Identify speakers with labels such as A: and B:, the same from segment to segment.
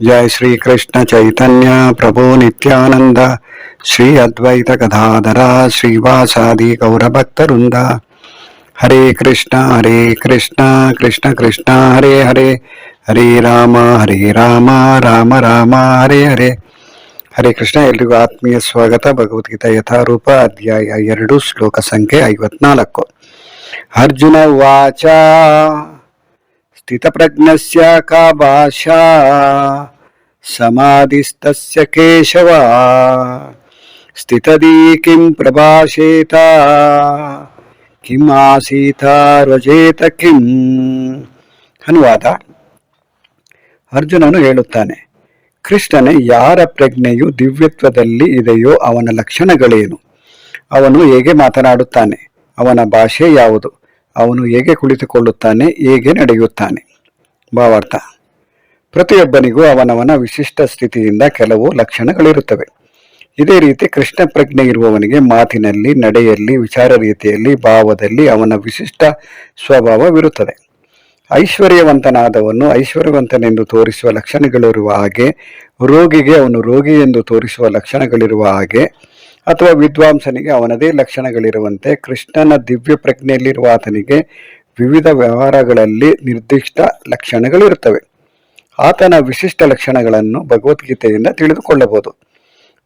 A: जय श्री कृष्ण चैतन्य प्रभु नित्यानंद श्री अद्वैत गदाधरा श्रीवासादि गौरभक्तवृंद हरे कृष्ण हरे कृष्ण कृष्ण कृष्ण हरे हरे हरे राम हरे ರಾಮ ರಾಮ ರಾಮ ಹರೇ ಹರೇ ಹರೇ ಕೃಷ್ಣ ಎಲ್ರಿಗೂ ಆತ್ಮೀಯ ಸ್ವಾಗತ ಭಗವದ್ಗೀತಾ ಯಥಾರೂಪ ಅಧ್ಯಾಯ ಎರಡು ಶ್ಲೋಕ ಸಂಖ್ಯೆ ಐವತ್ನಾಲ್ಕು ಅರ್ಜುನ ವಾಚ ಸ್ಥಿತಪ್ರಜ್ಞಸ್ಯ ಕಾ ಭಾಷಾ ಸಮಾಧಿಸ್ತಸ್ಯ ಕೇಶವ ಸ್ಥಿತದಿ ಕಿಂ ಪ್ರಭಾಷೇತ ಕಿಂ ಆಸೀತ ರಜೇತ ಕಿಂ ಅನುವಾದ ಅರ್ಜುನನು ಹೇಳುತ್ತಾನೆ, ಕೃಷ್ಣನೇ, ಯಾರ ಪ್ರಜ್ಞೆಯು ದಿವ್ಯತ್ವದಲ್ಲಿ ಇದೆಯೋ ಅವನ ಲಕ್ಷಣಗಳೇನು? ಅವನು ಹೇಗೆ ಮಾತನಾಡುತ್ತಾನೆ, ಅವನ ಭಾಷೆ ಯಾವುದು? ಅವನು ಹೇಗೆ ಕುಳಿತುಕೊಳ್ಳುತ್ತಾನೆ, ಹೇಗೆ ನಡೆಯುತ್ತಾನೆ? ಭಾವಾರ್ಥ. ಪ್ರತಿಯೊಬ್ಬನಿಗೂ ಅವನವನ ವಿಶಿಷ್ಟ ಸ್ಥಿತಿಯಿಂದ ಕೆಲವು ಲಕ್ಷಣಗಳಿರುತ್ತವೆ. ಇದೇ ರೀತಿ ಕೃಷ್ಣ ಪ್ರಜ್ಞೆ ಇರುವವನಿಗೆ ಮಾತಿನಲ್ಲಿ, ನಡೆಯಲ್ಲಿ, ವಿಚಾರ ರೀತಿಯಲ್ಲಿ, ಭಾವದಲ್ಲಿ ಅವನ ವಿಶಿಷ್ಟ ಸ್ವಭಾವವಿರುತ್ತದೆ. ಐಶ್ವರ್ಯವಂತನಾದವನು ಐಶ್ವರ್ಯವಂತನೆಂದು ತೋರಿಸುವ ಲಕ್ಷಣಗಳಿರುವ ಹಾಗೆ, ರೋಗಿಗೆ ಅವನು ರೋಗಿ ಎಂದು ತೋರಿಸುವ ಲಕ್ಷಣಗಳಿರುವ ಹಾಗೆ ಅಥವಾ ವಿದ್ವಾಂಸನಿಗೆ ಅವನದೇ ಲಕ್ಷಣಗಳಿರುವಂತೆ ಕೃಷ್ಣನ ದಿವ್ಯ ಪ್ರಜ್ಞೆಯಲ್ಲಿರುವ ಆತನಿಗೆ ವಿವಿಧ ವ್ಯವಹಾರಗಳಲ್ಲಿ ನಿರ್ದಿಷ್ಟ ಲಕ್ಷಣಗಳಿರುತ್ತವೆ. ಆತನ ವಿಶಿಷ್ಟ ಲಕ್ಷಣಗಳನ್ನು ಭಗವದ್ಗೀತೆಯಿಂದ ತಿಳಿದುಕೊಳ್ಳಬಹುದು.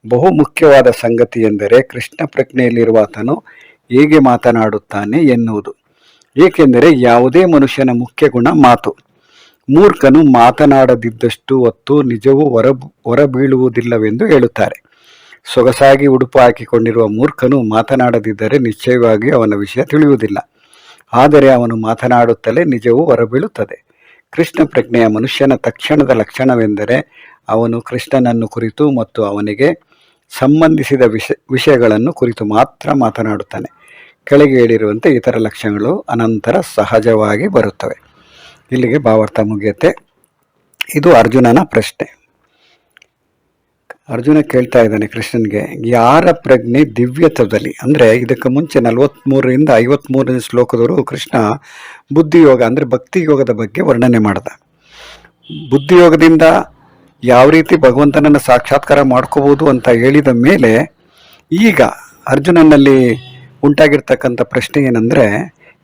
A: ಬಹು ಮುಖ್ಯವಾದ ಸಂಗತಿ ಎಂದರೆ ಕೃಷ್ಣ ಪ್ರಜ್ಞೆಯಲ್ಲಿರುವ ಆತನು ಹೇಗೆ ಮಾತನಾಡುತ್ತಾನೆ ಎನ್ನುವುದು. ಏಕೆಂದರೆ ಯಾವುದೇ ಮನುಷ್ಯನ ಮುಖ್ಯ ಗುಣ ಮಾತು. ಮೂರ್ಖನು ಮಾತನಾಡದಿದ್ದಷ್ಟು ಹೊತ್ತು ನಿಜವೂ ಹೊರ ಹೊರಬೀಳುವುದಿಲ್ಲವೆಂದು ಹೇಳುತ್ತಾರೆ. ಸೊಗಸಾಗಿ ಉಡುಪು ಹಾಕಿಕೊಂಡಿರುವ ಮೂರ್ಖನು ಮಾತನಾಡದಿದ್ದರೆ ನಿಶ್ಚಯವಾಗಿ ಅವನ ವಿಷಯ ತಿಳಿಯುವುದಿಲ್ಲ. ಆದರೆ ಅವನು ಮಾತನಾಡುತ್ತಲೇ ನಿಜವೂ ಹೊರಬೀಳುತ್ತದೆ. ಕೃಷ್ಣ ಪ್ರಜ್ಞೆಯ ಮನುಷ್ಯನ ತಕ್ಷಣದ ಲಕ್ಷಣವೆಂದರೆ ಅವನು ಕೃಷ್ಣನನ್ನು ಕುರಿತು ಮತ್ತು ಅವನಿಗೆ ಸಂಬಂಧಿಸಿದ ವಿಷ, ವಿಷಯಗಳನ್ನು ಕುರಿತು ಮಾತ್ರ ಮಾತನಾಡುತ್ತಾನೆ. ಕೆಳಗೆ ಹೇಳಿರುವಂತೆ ಇತರ ಲಕ್ಷಣಗಳು ಅನಂತರ ಸಹಜವಾಗಿ ಬರುತ್ತವೆ. ಇಲ್ಲಿಗೆ ಭಾವಾರ್ಥ ಮುಗಿಯುತ್ತೆ. ಇದು ಅರ್ಜುನನ ಪ್ರಶ್ನೆ. ಅರ್ಜುನ ಕೇಳ್ತಾ ಇದ್ದಾನೆ ಕೃಷ್ಣನ್ಗೆ, ಯಾರ ಪ್ರಜ್ಞೆ ದಿವ್ಯತ್ವದಲ್ಲಿ? ಅಂದರೆ ಇದಕ್ಕೆ ಮುಂಚೆ ನಲವತ್ತ್ಮೂರರಿಂದ ಐವತ್ತ್ಮೂರನೇ ಶ್ಲೋಕದವರು ಕೃಷ್ಣ ಬುದ್ಧಿಯೋಗ ಅಂದರೆ ಭಕ್ತಿ ಯೋಗದ ಬಗ್ಗೆ ವರ್ಣನೆ ಮಾಡ್ದ. ಬುದ್ಧಿಯೋಗದಿಂದ ಯಾವ ರೀತಿ ಭಗವಂತನನ್ನು ಸಾಕ್ಷಾತ್ಕಾರ ಮಾಡ್ಕೋಬೋದು ಅಂತ ಹೇಳಿದ ಮೇಲೆ ಈಗ ಅರ್ಜುನನಲ್ಲಿ ಉಂಟಾಗಿರ್ತಕ್ಕಂಥ ಪ್ರಶ್ನೆ ಏನಂದರೆ,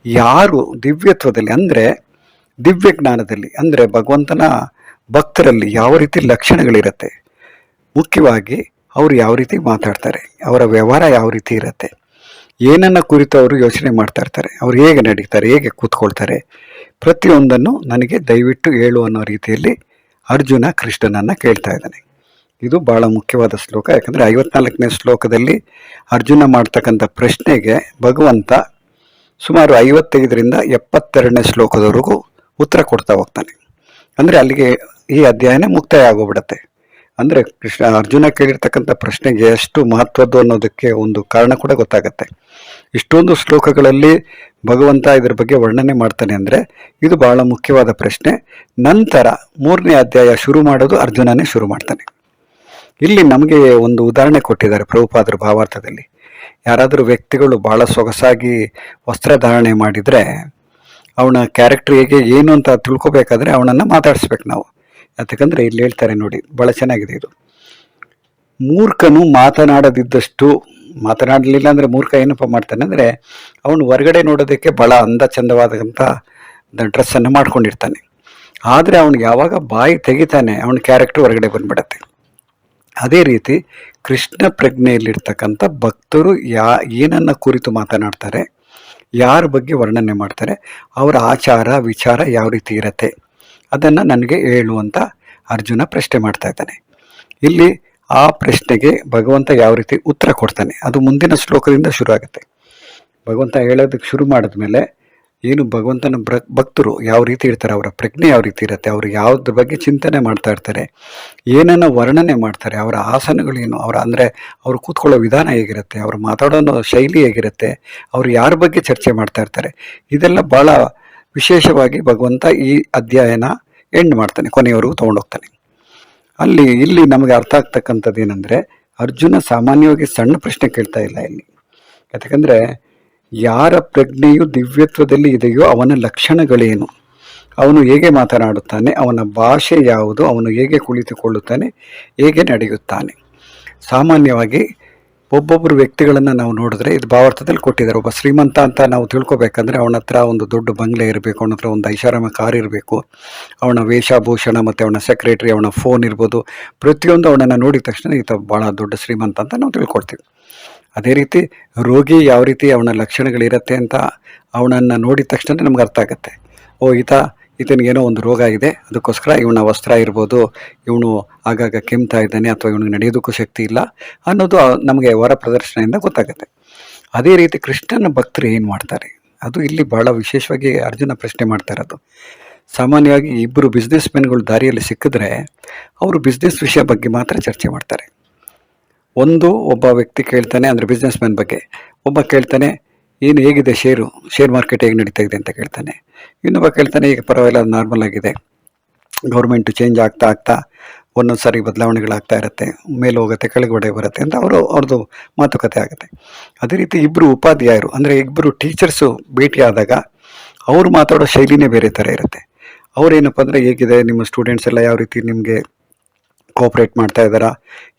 A: ಯಾರು ದಿವ್ಯತ್ವದಲ್ಲಿ ಅಂದರೆ ದಿವ್ಯ ಜ್ಞಾನದಲ್ಲಿ ಅಂದರೆ ಭಗವಂತನ ಭಕ್ತರಲ್ಲಿ ಯಾವ ರೀತಿ ಲಕ್ಷಣಗಳಿರುತ್ತೆ? ಮುಖ್ಯವಾಗಿ ಅವರು ಯಾವ ರೀತಿ ಮಾತಾಡ್ತಾರೆ, ಅವರ ವ್ಯವಹಾರ ಯಾವ ರೀತಿ ಇರುತ್ತೆ, ಏನನ್ನ ಕುರಿತು ಅವರು ಯೋಚನೆ ಮಾಡ್ತಾ ಇರ್ತಾರೆ, ಅವ್ರು ಹೇಗೆ ನಡೀತಾರೆ, ಹೇಗೆ ಕೂತ್ಕೊಳ್ತಾರೆ, ಪ್ರತಿಯೊಂದನ್ನು ನನಗೆ ದಯವಿಟ್ಟು ಹೇಳು ಅನ್ನೋ ರೀತಿಯಲ್ಲಿ ಅರ್ಜುನ ಕೃಷ್ಣನನ್ನು ಕೇಳ್ತಾ ಇದ್ದಾನೆ. ಇದು ಬಹಳ ಮುಖ್ಯವಾದ ಶ್ಲೋಕ, ಯಾಕಂದರೆ ಐವತ್ನಾಲ್ಕನೇ ಶ್ಲೋಕದಲ್ಲಿ ಅರ್ಜುನ ಮಾಡ್ತಕ್ಕಂಥ ಪ್ರಶ್ನೆಗೆ ಭಗವಂತ ಸುಮಾರು ಐವತ್ತೈದರಿಂದ ಎಪ್ಪತ್ತೆರಡನೇ ಶ್ಲೋಕದವರೆಗೂ ಉತ್ತರ ಕೊಡ್ತಾ ಹೋಗ್ತಾನೆ. ಅಂದರೆ ಅಲ್ಲಿಗೆ ಈ ಅಧ್ಯಯನ ಮುಕ್ತಾಯ ಆಗೋಗ್ಬಿಡತ್ತೆ. ಅಂದರೆ ಕೃಷ್ಣ ಅರ್ಜುನ ಕೇಳಿರ್ತಕ್ಕಂಥ ಪ್ರಶ್ನೆಗೆ ಎಷ್ಟು ಮಹತ್ವದ್ದು ಅನ್ನೋದಕ್ಕೆ ಒಂದು ಕಾರಣ ಕೂಡ ಗೊತ್ತಾಗತ್ತೆ. ಇಷ್ಟೊಂದು ಶ್ಲೋಕಗಳಲ್ಲಿ ಭಗವಂತ ಇದ್ರ ಬಗ್ಗೆ ವರ್ಣನೆ ಮಾಡ್ತಾನೆ ಅಂದರೆ ಇದು ಬಹಳ ಮುಖ್ಯವಾದ ಪ್ರಶ್ನೆ. ನಂತರ ಮೂರನೇ ಅಧ್ಯಾಯ ಶುರು ಮಾಡೋದು ಅರ್ಜುನನೇ ಶುರು ಮಾಡ್ತಾನೆ. ಇಲ್ಲಿ ನಮಗೆ ಒಂದು ಉದಾಹರಣೆ ಕೊಟ್ಟಿದ್ದಾರೆ ಪ್ರಭುಪಾದರ ಭಾವಾರ್ಥದಲ್ಲಿ. ಯಾರಾದರೂ ವ್ಯಕ್ತಿಗಳು ಬಹಳ ಸೊಗಸಾಗಿ ವಸ್ತ್ರ ಧಾರಣೆ ಮಾಡಿದರೆ, ಅವನ ಕ್ಯಾರೆಕ್ಟರ್ ಹೇಗೆ, ಏನು ಅಂತ ತಿಳ್ಕೊಬೇಕಾದ್ರೆ ಅವನನ್ನು ಮಾತಾಡಿಸ್ಬೇಕು ನಾವು. ಯಾಕಂದರೆ ಇಲ್ಲಿ ಹೇಳ್ತಾರೆ ನೋಡಿ ಭಾಳ ಚೆನ್ನಾಗಿದೆ ಇದು. ಮೂರ್ಖನು ಮಾತನಾಡದಿದ್ದಷ್ಟು, ಮಾತನಾಡಲಿಲ್ಲ ಅಂದರೆ ಮೂರ್ಖ ಏನಪ್ಪ ಮಾಡ್ತಾನೆ ಅಂದರೆ, ಅವನು ಹೊರಗಡೆ ನೋಡೋದಕ್ಕೆ ಭಾಳ ಅಂದ ಚಂದವಾದಂಥ ಡ್ರೆಸ್ಸನ್ನು ಮಾಡ್ಕೊಂಡಿರ್ತಾನೆ. ಆದರೆ ಅವನು ಯಾವಾಗ ಬಾಯಿ ತೆಗಿತಾನೆ, ಅವನ ಕ್ಯಾರೆಕ್ಟರ್ ಹೊರಗಡೆ ಬಂದ್ಬಿಡತ್ತೆ. ಅದೇ ರೀತಿ ಕೃಷ್ಣ ಪ್ರಜ್ಞೆಯಲ್ಲಿರ್ತಕ್ಕಂಥ ಭಕ್ತರು ಯಾ, ಏನನ್ನ ಕುರಿತು ಮಾತನಾಡ್ತಾರೆ, ಯಾರ ಬಗ್ಗೆ ವರ್ಣನೆ ಮಾಡ್ತಾರೆ, ಅವರ ಆಚಾರ ವಿಚಾರ ಯಾವ ರೀತಿ ಇರತ್ತೆ. ಅದನ್ನು ನನಗೆ ಹೇಳು ಅಂತ ಅರ್ಜುನ ಪ್ರಶ್ನೆ ಮಾಡ್ತಾ ಇದ್ದಾನೆ. ಇಲ್ಲಿ ಆ ಪ್ರಶ್ನೆಗೆ ಭಗವಂತ ಯಾವ ರೀತಿ ಉತ್ತರ ಕೊಡ್ತಾನೆ? ಅದು ಮುಂದಿನ ಶ್ಲೋಕದಿಂದ ಶುರು ಆಗುತ್ತೆ. ಭಗವಂತ ಹೇಳೋದಕ್ಕೆ ಶುರು ಮಾಡಿದ್ಮೇಲೆ ಏನು ಭಗವಂತನ ಭಕ್ತರು ಯಾವ ರೀತಿ ಇರ್ತಾರೆ ಅವರ ಪ್ರಜ್ಞೆ ಯಾವ ರೀತಿ ಇರುತ್ತೆ, ಅವರು ಯಾವುದ್ರ ಬಗ್ಗೆ ಚಿಂತನೆ ಮಾಡ್ತಾ ಇರ್ತಾರೆ, ಏನನ್ನು ವರ್ಣನೆ ಮಾಡ್ತಾರೆ, ಅವರ ಆಸನಗಳೇನು ಅವರ ಅಂದರೆ ಅವರು ಕೂತ್ಕೊಳ್ಳೋ ವಿಧಾನ ಹೇಗಿರುತ್ತೆ, ಅವರು ಮಾತಾಡೋ ಶೈಲಿ ಹೇಗಿರುತ್ತೆ, ಅವರು ಯಾರ ಬಗ್ಗೆ ಚರ್ಚೆ ಮಾಡ್ತಾ ಇರ್ತಾರೆ, ಇದೆಲ್ಲ ಭಾಳ ವಿಶೇಷವಾಗಿ ಭಗವಂತ ಈ ಅಧ್ಯಾಯನ ಎಂಡ್ ಮಾಡ್ತಾನೆ, ಕೊನೆಯವರೆಗೂ ತೊಗೊಂಡೋಗ್ತಾನೆ. ಅಲ್ಲಿ, ಇಲ್ಲಿ ನಮಗೆ ಅರ್ಥ ಆಗ್ತಕ್ಕಂಥದ್ದು ಏನಂದರೆ, ಅರ್ಜುನ ಸಾಮಾನ್ಯವಾಗಿ ಸಣ್ಣ ಪ್ರಶ್ನೆ ಕೇಳ್ತಾ ಇಲ್ಲ ಇಲ್ಲಿ. ಯಾಕಂದರೆ, ಯಾರ ಪ್ರಜ್ಞೆಯು ದಿವ್ಯತ್ವದಲ್ಲಿ ಇದೆಯೋ ಅವನ ಲಕ್ಷಣಗಳೇನು? ಅವನು ಹೇಗೆ ಮಾತನಾಡುತ್ತಾನೆ? ಅವನ ಭಾಷೆ ಯಾವುದು? ಅವನು ಹೇಗೆ ಕುಳಿತುಕೊಳ್ಳುತ್ತಾನೆ? ಹೇಗೆ ನಡೆಯುತ್ತಾನೆ? ಸಾಮಾನ್ಯವಾಗಿ ಒಬ್ಬೊಬ್ಬರು ವ್ಯಕ್ತಿಗಳನ್ನು ನಾವು ನೋಡಿದ್ರೆ ಇದು ಭಾವಾರ್ಥದಲ್ಲಿ ಕೊಟ್ಟಿದ್ದಾರೆ. ಒಬ್ಬ ಶ್ರೀಮಂತ ಅಂತ ನಾವು ತಿಳ್ಕೊಬೇಕಂದ್ರೆ ಅವನ ಹತ್ರ ಒಂದು ದೊಡ್ಡ ಬಂಗ್ಲೆ ಇರಬೇಕು, ಅವನ ಹತ್ರ ಒಂದು ಐಷಾರಾಮ ಕಾರ್ ಇರಬೇಕು. ಅವನ ವೇಷಭೂಷಣ ಮತ್ತು ಅವನ ಸೆಕ್ರೆಟರಿ ಅವನ ಫೋನ್ ಇರ್ಬೋದು. ಪ್ರತಿಯೊಂದು ಅವನನ್ನು ನೋಡಿದ ತಕ್ಷಣ ಈತ ಭಾಳ ದೊಡ್ಡ ಶ್ರೀಮಂತ ಅಂತ ನಾವು ತಿಳ್ಕೊಳ್ತೀವಿ. ಅದೇ ರೀತಿ ರೋಗಿ ಯಾವ ರೀತಿ ಅವನ ಲಕ್ಷಣಗಳಿರುತ್ತೆ ಅಂತ ಅವನನ್ನು ನೋಡಿದ ತಕ್ಷಣ ನಮ್ಗೆ ಅರ್ಥ ಆಗುತ್ತೆ. ಓ, ಈತ ಈತನಿಗೇನೋ ಒಂದು ರೋಗ ಇದೆ ಅದಕ್ಕೋಸ್ಕರ ಇವನ ವಸ್ತ್ರ ಇರ್ಬೋದು, ಇವನು ಆಗಾಗ ಕೆಮ್ತಾ ಇದ್ದಾನೆ ಅಥವಾ ಇವನಿಗೆ ನಡೆಯೋದಕ್ಕೂ ಶಕ್ತಿ ಇಲ್ಲ ಅನ್ನೋದು ನಮಗೆ ವರ ಪ್ರದರ್ಶನದಿಂದ ಗೊತ್ತಾಗುತ್ತೆ. ಅದೇ ರೀತಿ ಕೃಷ್ಣನ ಭಕ್ತರು ಏನು ಮಾಡ್ತಾರೆ? ಅದು ಇಲ್ಲಿ ಬಹಳ ವಿಶೇಷವಾಗಿ ಅರ್ಜುನ ಪ್ರಶ್ನೆ ಮಾಡ್ತಾ ಇರೋದು ಸಾಮಾನ್ಯವಾಗಿ ಇಬ್ಬರು ಬಿಸ್ನೆಸ್ ಮೆನ್ಗಳು ದಾರಿಯಲ್ಲಿ ಸಿಕ್ಕಿದ್ರೆ ಅವರು ಬಿಸ್ನೆಸ್ ವಿಷಯ ಬಗ್ಗೆ ಮಾತ್ರ ಚರ್ಚೆ ಮಾಡ್ತಾರೆ. ಒಂದು, ಒಬ್ಬ ವ್ಯಕ್ತಿ ಕೇಳ್ತಾನೆ ಅಂದರೆ ಬಿಸ್ನೆಸ್ ಮ್ಯಾನ್ ಬಗ್ಗೆ. ಒಬ್ಬ ಕೇಳ್ತಾನೆ ಏನು ಹೇಗಿದೆ ಶೇರು ಶೇರ್ ಮಾರ್ಕೆಟ್ ಹೇಗೆ ನಡೀತಾ ಇದೆ ಅಂತ ಕೇಳ್ತಾನೆ. ಇನ್ನೊಬ್ಬ ಕೇಳ್ತಾನೆ, ಈಗ ಪರವಾಗಿಲ್ಲ ನಾರ್ಮಲ್ ಆಗಿದೆ. ಗೌರ್ಮೆಂಟು ಚೇಂಜ್ ಆಗ್ತಾ ಆಗ್ತಾ ಒಂದೊಂದು ಸಾರಿ ಬದಲಾವಣೆಗಳಾಗ್ತಾ ಇರುತ್ತೆ, ಮೇಲೆ ಹೋಗುತ್ತೆ, ಕೆಳಗಡೆ ಬರುತ್ತೆ ಅಂತ ಅವರು, ಅವ್ರದ್ದು ಮಾತುಕತೆ ಆಗುತ್ತೆ. ಅದೇ ರೀತಿ ಇಬ್ಬರು ಉಪಾಧ್ಯಾಯರು, ಅಂದರೆ ಇಬ್ಬರು ಟೀಚರ್ಸು ಭೇಟಿಯಾದಾಗ ಅವರು ಮಾತಾಡೋ ಶೈಲಿನೇ ಬೇರೆ ಥರ ಇರುತ್ತೆ. ಅವರೇನಪ್ಪ ಅಂದರೆ, ಹೇಗಿದೆ, ನಿಮ್ಮ ಸ್ಟೂಡೆಂಟ್ಸ್ ಎಲ್ಲ ಯಾವ ರೀತಿ ನಿಮಗೆ ಕೋಪ್ರೇಟ್ ಮಾಡ್ತಾ ಇದ್ದಾರಾ?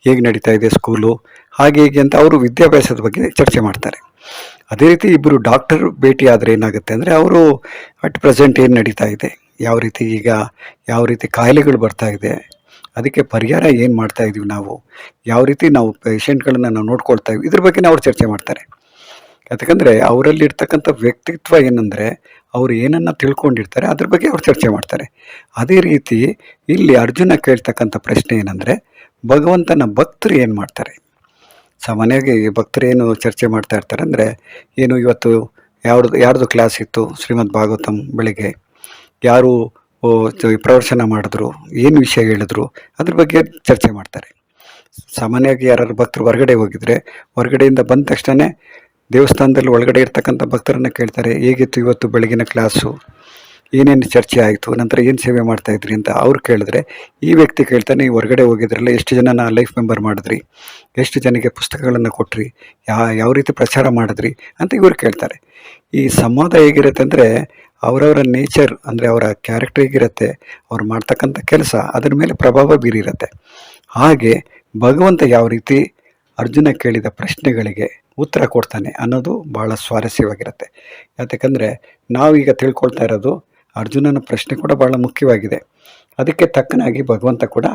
A: ಹೇಗೆ ನಡೀತಾ ಇದೆ ಸ್ಕೂಲು ಹಾಗೆ ಹೀಗೆ ಅಂತ ಅವರು ವಿದ್ಯಾಭ್ಯಾಸದ ಬಗ್ಗೆ ಚರ್ಚೆ ಮಾಡ್ತಾರೆ. ಅದೇ ರೀತಿ ಇಬ್ಬರು ಡಾಕ್ಟರ್ ಭೇಟಿ ಆದರೆ ಏನಾಗುತ್ತೆ ಅಂದರೆ ಅವರು ಅಟ್ ಪ್ರೆಸೆಂಟ್ ಏನು ನಡೀತಾ ಇದೆ? ಯಾವ ರೀತಿ ಈಗ ಯಾವ ರೀತಿ ಕಾಯಿಲೆಗಳು ಬರ್ತಾ ಇದೆ? ಅದಕ್ಕೆ ಪರಿಹಾರ ಏನು ಮಾಡ್ತಾ ಇದ್ದೀವಿ ನಾವು? ಯಾವ ರೀತಿ ನಾವು ಪೇಷೆಂಟ್ಗಳನ್ನು ನಾವು ನೋಡ್ಕೊಳ್ತಾ ಇದ್ದೀವಿ ಇದ್ರ ಬಗ್ಗೆ ಅವ್ರು ಚರ್ಚೆ ಮಾಡ್ತಾರೆ. ಯಾಕಂದರೆ ಅವರಲ್ಲಿ ಇರ್ತಕ್ಕಂಥ ವ್ಯಕ್ತಿತ್ವ ಏನಂದರೆ ಅವರು ಏನನ್ನು ತಿಳ್ಕೊಂಡಿರ್ತಾರೆ, ಅದ್ರ ಬಗ್ಗೆ ಅವ್ರು ಚರ್ಚೆ ಮಾಡ್ತಾರೆ. ಅದೇ ರೀತಿ ಇಲ್ಲಿ ಅರ್ಜುನ ಕೇಳ್ತಕ್ಕಂಥ ಪ್ರಶ್ನೆ ಏನಂದರೆ, ಭಗವಂತನ ಭಕ್ತರು ಏನು ಮಾಡ್ತಾರೆ? ಸಾಮಾನ್ಯವಾಗಿ ಭಕ್ತರು ಏನು ಚರ್ಚೆ ಮಾಡ್ತಾ ಇರ್ತಾರೆ ಅಂದರೆ, ಏನು ಇವತ್ತು ಯಾರ್ದು ಯಾರ್ದು ಕ್ಲಾಸ್ ಇತ್ತು ಶ್ರೀಮದ್ ಭಾಗವತಂ ಬೆಳಿಗ್ಗೆ? ಯಾರು ಪ್ರವಚನ ಮಾಡಿದ್ರು? ಏನು ವಿಷಯ ಹೇಳಿದ್ರು? ಅದ್ರ ಬಗ್ಗೆ ಚರ್ಚೆ ಮಾಡ್ತಾರೆ. ಸಾಮಾನ್ಯವಾಗಿ ಯಾರು ಭಕ್ತರು ಹೊರಗಡೆ ಹೋಗಿದ್ರೆ, ಹೊರಗಡೆಯಿಂದ ಬಂದ ತಕ್ಷಣ ದೇವಸ್ಥಾನದಲ್ಲಿ ಒಳಗಡೆ ಇರ್ತಕ್ಕಂಥ ಭಕ್ತರನ್ನು ಕೇಳ್ತಾರೆ, ಹೇಗಿತ್ತು ಇವತ್ತು ಬೆಳಗಿನ ಕ್ಲಾಸು? ಏನೇನು ಚರ್ಚೆ ಆಯಿತು? ನಂತರ ಏನು ಸೇವೆ ಮಾಡ್ತಾಯಿದ್ರಿ ಅಂತ ಅವ್ರು ಕೇಳಿದ್ರೆ, ಈ ವ್ಯಕ್ತಿ ಕೇಳ್ತಾನೆ ಈ ಹೊರಗಡೆ ಹೋಗಿದ್ರಲ್ಲ, ಎಷ್ಟು ಜನನ ಲೈಫ್ ಮೆಂಬರ್ ಮಾಡಿದ್ರಿ? ಎಷ್ಟು ಜನಕ್ಕೆ ಪುಸ್ತಕಗಳನ್ನು ಕೊಟ್ರಿ? ಯಾ, ಯಾವ ರೀತಿ ಪ್ರಚಾರ ಮಾಡಿದ್ರಿ? ಅಂತ ಇವರು ಕೇಳ್ತಾರೆ. ಈ ಸಂವಾದ ಹೇಗಿರುತ್ತೆ ಅಂದರೆ, ಅವರವರ ನೇಚರ್ ಅಂದರೆ ಅವರ ಕ್ಯಾರೆಕ್ಟರ್ ಹೇಗಿರುತ್ತೆ, ಅವ್ರು ಮಾಡ್ತಕ್ಕಂಥ ಕೆಲಸ, ಅದರ ಮೇಲೆ ಪ್ರಭಾವ ಬೀರಿರುತ್ತೆ. ಹಾಗೆ ಭಗವಂತ ಯಾವ ರೀತಿ ಅರ್ಜುನ ಕೇಳಿದ ಪ್ರಶ್ನೆಗಳಿಗೆ ಉತ್ತರ ಕೊಡ್ತಾನೆ ಅನ್ನೋದು ಭಾಳ ಸ್ವಾರಸ್ಯವಾಗಿರುತ್ತೆ. ಯಾಕಂದರೆ ನಾವೀಗ ತಿಳ್ಕೊಳ್ತಾ ಇರೋದು ಅರ್ಜುನನ ಪ್ರಶ್ನೆ ಕೂಡ ಭಾಳ ಮುಖ್ಯವಾಗಿದೆ. ಅದಕ್ಕೆ ತಕ್ಕನಾಗಿ ಭಗವಂತ ಕೂಡ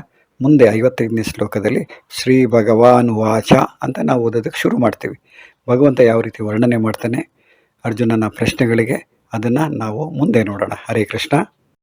A: ಮುಂದೆ ಐವತ್ತೈದನೇ ಶ್ಲೋಕದಲ್ಲಿ ಶ್ರೀ ಭಗವಾನ್ ವಾಚ ಅಂತ ನಾವು ಓದೋದಕ್ಕೆ ಶುರು ಮಾಡ್ತೀವಿ. ಭಗವಂತ ಯಾವ ರೀತಿ ವರ್ಣನೆ ಮಾಡ್ತಾನೆ ಅರ್ಜುನನ ಪ್ರಶ್ನೆಗಳಿಗೆ ಅದನ್ನು ನಾವು ಮುಂದೆ ನೋಡೋಣ. ಹರೇ ಕೃಷ್ಣ.